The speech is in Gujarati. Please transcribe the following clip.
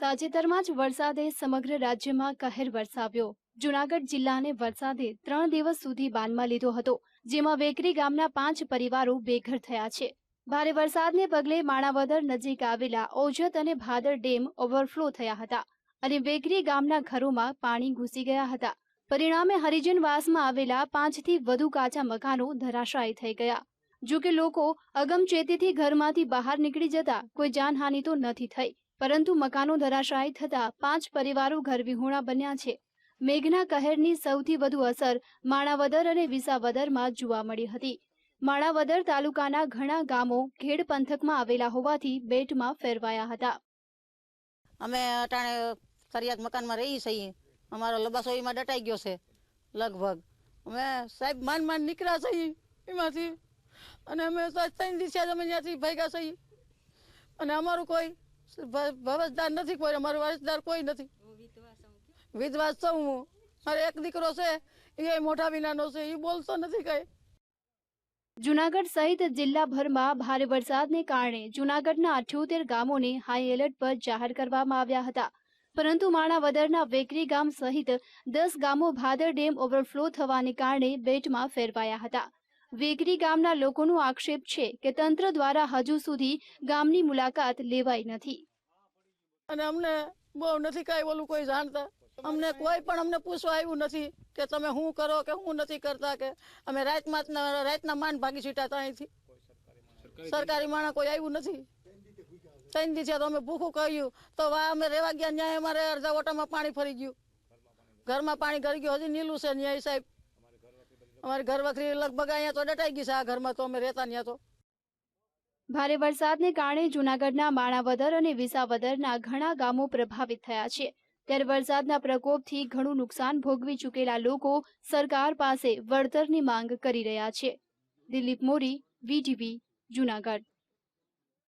તાજેતરમાં જ વરસાદે સમગ્ર રાજ્યમાં કહેર વરસાવ્યો. જુનાગઢ જિલ્લાને વરસાદે ત્રણ દિવસ સુધી બાનમાં લીધો હતો, જેમાં વેકરી ગામના પાંચ પરિવારો બેઘર થયા છે. ભારે વરસાદને પગલે માણાવદર નજીક આવેલા ઓજત અને ભાદર ડેમ ઓવરફ્લો થયા હતા અને વેકરી ગામના ઘરોમાં પાણી ઘૂસી ગયા હતા. પરિણામે હરિજનવાસમાં આવેલા પાંચથી વધુ કાચા મકાનો ધરાશાયી થઈ ગયા. જો કે લોકો અગમચેતીથી ઘરમાંથી બહાર નીકળી જતા કોઈ જાનહાનિ તો નથી થઈ. પરંતુ મકાનો ધરાશાયી થતા પાંચ પરિવારો ઘરવિહોણા બન્યા છે. મેઘના કહેરની સૌથી વધુ અસર માણાવદર અને વિસાવદરમાં જોવા મળી હતી. માણાવદર તાલુકાના ઘણા ગામો ઘેડ પંથકમાં આવેલા હોવાથી બેટમાં ફેરવાયા હતા. અમે અટાણે ફરિયાદ મકાનમાં રહી છીએ. અમારો લબાસોઈમાં દટાઈ ગયો છે, લગભગ. અમે સાહેબ માન માન નીકળ્યા છીએ એમાંથી. અને અમે ત્રણ દિવસે અમે ત્યાંથી ભાગ્યા છીએ. અને અમારું કોઈ ભવસદાર નથી કોઈ અમારો વારસદાર કોઈ નથી. વિધવા છું હું. મારે એક દીકરો છે એ મોટા વિનાનો છે એ બોલતો નથી કઈ. જુનાગઢ સહિત જિલ્લાભરમાં ભારે વરસાદને કારણે જુનાગઢના અઠ્યોતેર ગામોને હાઈ એલર્ટ પર જાહેર કરવામાં આવ્યા હતા. પરંતુ માણાવદરના વેકરી ગામ સહિત દસ ગામો ભાદર ડેમ ઓવરફ્લો થવાને કારણે બેટમાં ફેરવાયા હતા. વેકરી ગામના લોકોનો આક્ષેપ છે કે તંત્ર દ્વારા હજુ સુધી ગામની મુલાકાત લેવાઈ નથી. અને અમને બહુ નથી કાંઈ ઓલું કોઈ જાણતા. અમને કોઈ પણ અમને પૂછવા આવ્યું નથી કે તમે શું કરો કે હું નથી કરતા કે અમે રાતમાં રાતના માન ભાગી છૂટ્યા અહીંથી. સરકારી માણસ કોઈ આવ્યું નથી. ત્રણ દિવસે તો અમે ભૂખું કહ્યું તો વા અમે રેવા ગયા ન્યાય અમારે અડધા ઓટામાં પાણી ફરી ગયું. ઘરમાં પાણી ગરી ગયું. હજી નીલું છે ન્યાય સાહેબ. અમારી ઘર વખરી લગભગ અહીંયા તો ડટાઈ ગઈ છે. આ ઘરમાં તો અમે રહેતા ત્યાં તો. ભારે વરસાદને કારણે જૂનાગઢના માણાવદર અને વિસાવદરના ઘણા ગામો પ્રભાવિત થયા છે. ત્યારે વરસાદના પ્રકોપથી ઘણું નુકસાન ભોગવી ચૂકેલા લોકો સરકાર પાસે વળતરની માંગ કરી રહ્યા છે. દિલીપ મોરી, વીટીવી, જૂનાગઢ.